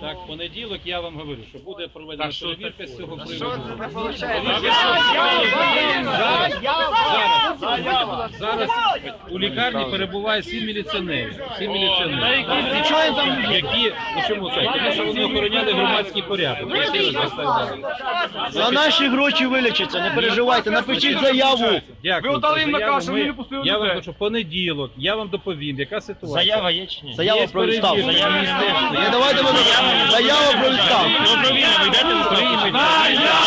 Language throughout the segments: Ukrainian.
Так, в понеділок я вам говорю, що буде проведена перевірка з цього приводу. зараз у лікарні перебуває сім міліціонерів. Сім міліціонерів. Які, ну чому це? Тому що вони охороняли громадський порядок. За наші гроші вилічиться, не переживайте, напишіть заяву. Дякую. Ви дали їм наказ, заяву. вони не пустили Я вам людей. хочу понеділок, я вам доповім, яка ситуація. Заява є чи ні? Заява про відставку. Заява міністерства. Не давайте ми заява про відставку. Добровільно ви йдете в Україну.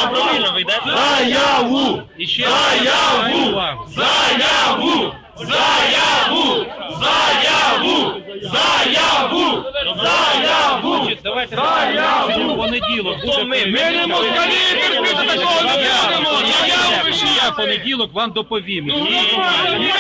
Добровільно ви йдете. Заяву! І ще заяву! увагу. Заяву! Заяву! Заяву! Заяву! Заяву! Давайте в понеділок буде ми? Не москалі, терпіти такого не будемо. Заяву. Я понеділок вам доповім. Ми не москалі,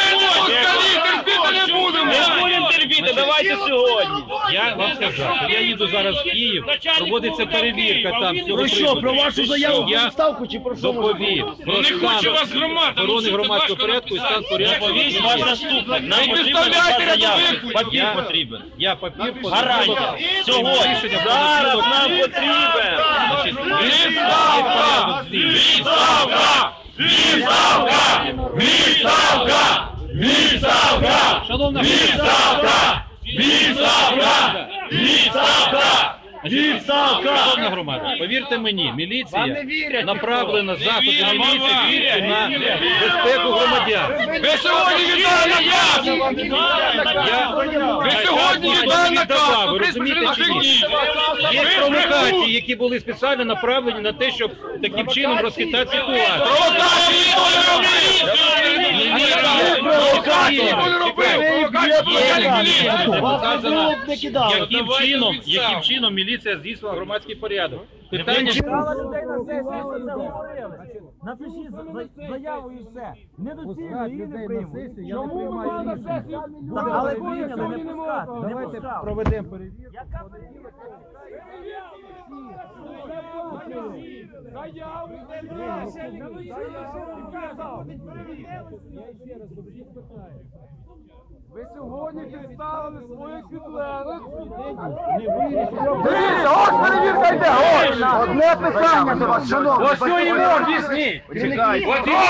не будемо. Не терпіти, давайте сьогодні. Я вам сказав, що я їду зараз в Київ, проводиться перевірка там. Про що, приводу. про вашу заяву про Я відставку чи про що? доповім. Про не стан хоче вас громада, ну Охорони що громадського важко порядку і стан написати? порядку. Доповість ваш заступник. Нам Не потрібна підставляйте заява. рядових. Папір потрібен. Я папір Гарантія. Сьогодні. Зараз нам потрібен. Відставка! Відставка! Відставка! Відставка! Відставка! Шановна Відставка! Відставка! Відставка! Відставка! Шановна громада, повірте мені, міліція направлена заходи міліції на безпеку громадян. Ви сьогодні віддали Ви сьогодні віддали не наказ! ви розумієте чи ні? Є провокації, які були спеціально направлені на те, щоб таким чином розхитати ситуацію. Провокації не провокації не не яким чином, яким чином міліція здійснювала громадський порядок. Питання Напишіть за- заяву і все. Недоцільно її не приймуть. Чому ви на сесію? Але прийняли, не пускати. Давайте проведемо перевірку. Ви сьогодні підставили своїх підлеглих. Дивіться, ось перевірка йде, ось! Одне питання до вас, шановні. Ось що йому об'ясніть! Чекайте. От йому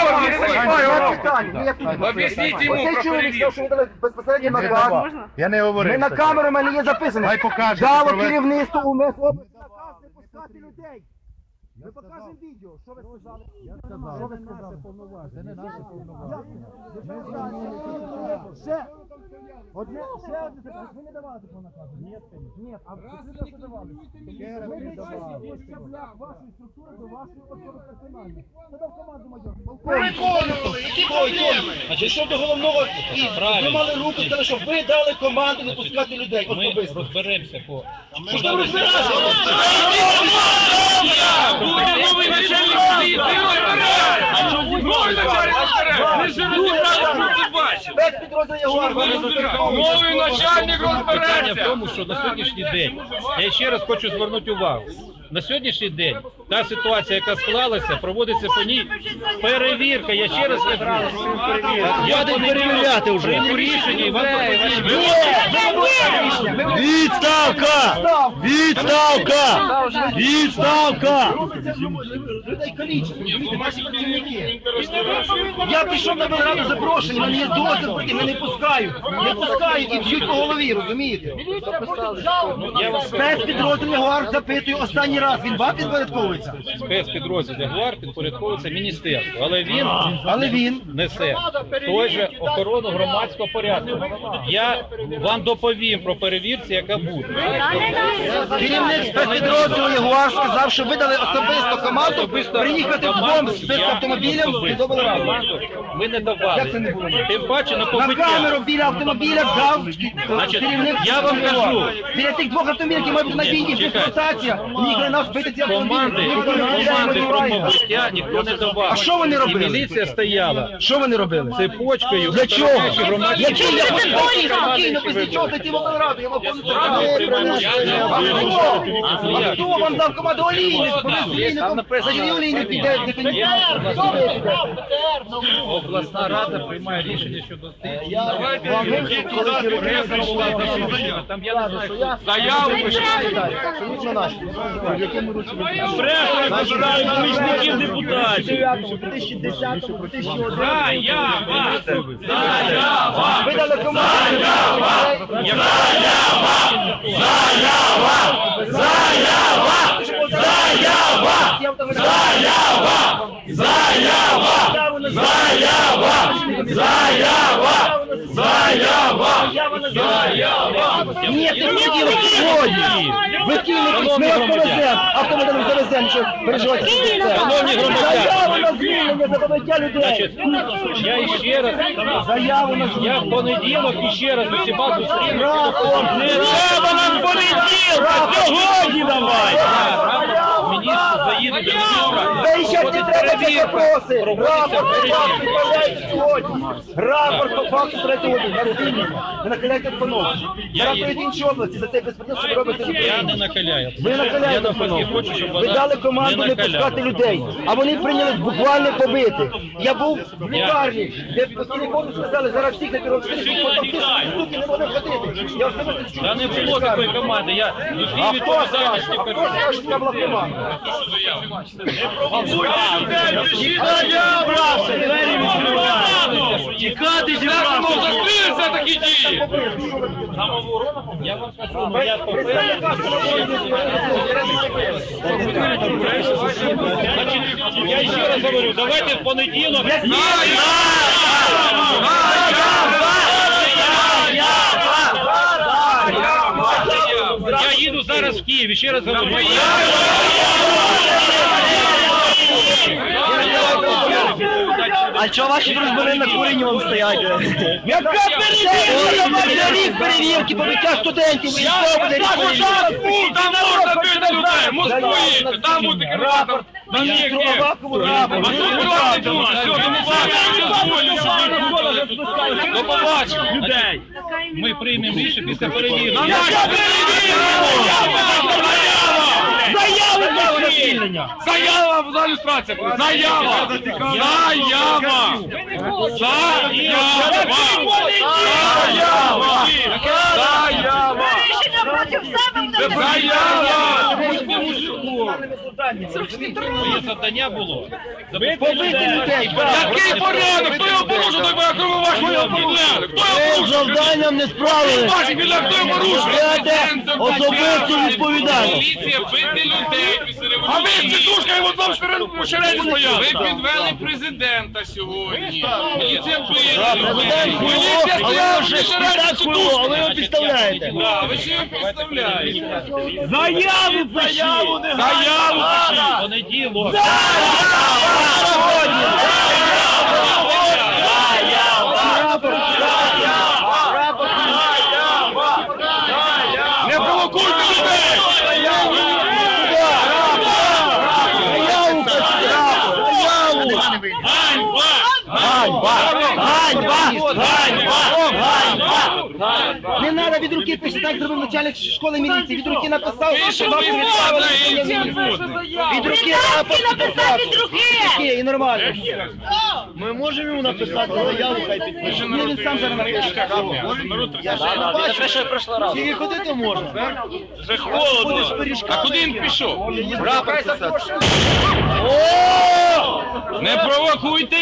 об'ясніть! йому про перевірку. безпосередньо наказ. Я не говорив. Ми на камеру в мене є записано. Дало керівництво у МЕФ області наказ не пускати людей. Ми покажемо відео, що ви сказали. Я сказав, що ви сказали? Це не наше повноваження. Ще, одне, ще одне питання. Ви не давали такого наказу? Ні, ні. А ви не давали? Ми не давали. По щаблях вашої структури до вашої особи персональної. Це дав команду майор. Виконували! Які проблеми? Значить, що до головного ви мали руку, сказали, що ви дали команду не пускати людей Ми особисто. розберемося по Що ви розбираєтеся? Буде новий начальник поліції! А чому ви Новий начальник розбереться! Ви ж не розібрали, що ти Спецпідрозділ Ягуар, Новий начальник питання в розбереться! тому, що на сьогоднішній день я ще раз хочу звернути увагу. На сьогоднішній день та ситуація, яка склалася, проводиться по ній перевірка. Я ще раз кажу, я Хватить перевіряти вже. прийму рішення і вам доповім. Відставка! Відставка! Відставка! Людей. Я прийшов на Белграду запрошення, мене є дозвіл, прийти, мене не пускають. Не пускають і б'ють по голові, розумієте? Спецпідрозділ Ягуар запитую останній раз, він вам підпорядковується? Спецпідрозділ Ягуар підпорядковується міністерству, але він Але він несе той же охорону громадського порядку. Я вам доповім про перевірці, яка буде. Керівник спецпідрозділу Ягуар сказав, що ви дали особисто команду приїхати вдома з спецавтомобілем і до Ми не давали. Тим паче на На побиття. камеру біля автомобіля дав Значить, керівник. я вам кажу. Біля тих двох автомобілів, які мають на війні, Чекайте. експлуатація, їх нас бити ці Команди, автомобілі. команди про побиття ніхто не давав. А що вони робили? Міліція стояла Що вони робили? цепочкою. Для чого? охороняючи громадські Для чого? Я права. спокійно, спокійно, без нічого, ти Володимир Раду, я вам А хто вам дав команду олійник? Олійником, за олійник піде, Обласна- Обласна рада приймає рішення щодо тих. Давайте, преса була засуджена, там я не знаю, хто. Заяву Преса забирають помічників депутатів. 2010 2011 Заява! Заява! Видали команду. Ні, ти виділи сьогодні. Ви кинете, ми вас повеземо, автомобілем завеземо, що переживайте. Шановні. Заяву на звільнення за побиття людей. Я іще раз, Заяву на я в понеділок іще раз усіма зустріну. Не Треба нам понеділка, сьогодні давай. Міністр міністра. Заїжджати не треба ці вопроси. Рапорт по факту відправляйте сьогодні. Рапорт по факту сьогодні. На звільнення. Ви накаляєте обстановку. Їду. в іншій області за цей безпреділ, що ви робите. Я не Україні. накаляю. Ви Я накаляєте обстановку. хочу, щоб Ви вона дали команду не накаляла. пускати людей, а вони прийняли буквально побити. Я був в лікарні, де по телефону сказали, зараз всіх на пірографії, потім суки не можуть ходити. Я особисто чув. Та не було такої команди, я А хто хто кажу. скаже, що це була команда? Тікати зі застрілиться такі дії? Я я ще раз говорю, давайте в понеділок. Я їду зараз в Київ, ще раз говорю. А чого ваші дружбани на курені вам стоять? Яка перевірка? рік перевірки, побиття студентів, що рік? Там можна бити людей, Москву там буде. Там є. А тут все, до побачення. До побачення. Людей. Ми приймемо рішення після перевірки. Заяви на звільнення! Заява на ілюстрація. Заява. Заява. Заява. Заява. Заява. Рішення себе. Моє завдання було. Побити людей! Який порядок? Хто його порушив? Так ви кроме вашого його. Хто його порушив? завданням не справились! Ваші біля хто його порушив? особисту відповідальність! Поліція бити людей після А ви революції. з тітушкою в одному шерені шерені Ви стояли. підвели президента сьогодні. Поліція била людей. Президент Міліція стояла в шерені з а ви його підставляєте! Да, ви що його підставляєте? Заяву пишіть. Заяву В понеділок. Не провокуйте людей! Заяву пишіть! Заяву! Ганьба! Ганьба! Ганьба! Ганьба! Від руки писати, так зробив начальник школи міліції. Від руки написав, що вам ви відправили це Від руки рапорт написав. Від руки! І нормально. Ми можемо йому написати заяву, хай підпише. Ні, він сам зараз напише. Я ще не бачу. Тільки ходити можна. Вже холодно. А куди він пішов? Рапорт писати. Не провокуйте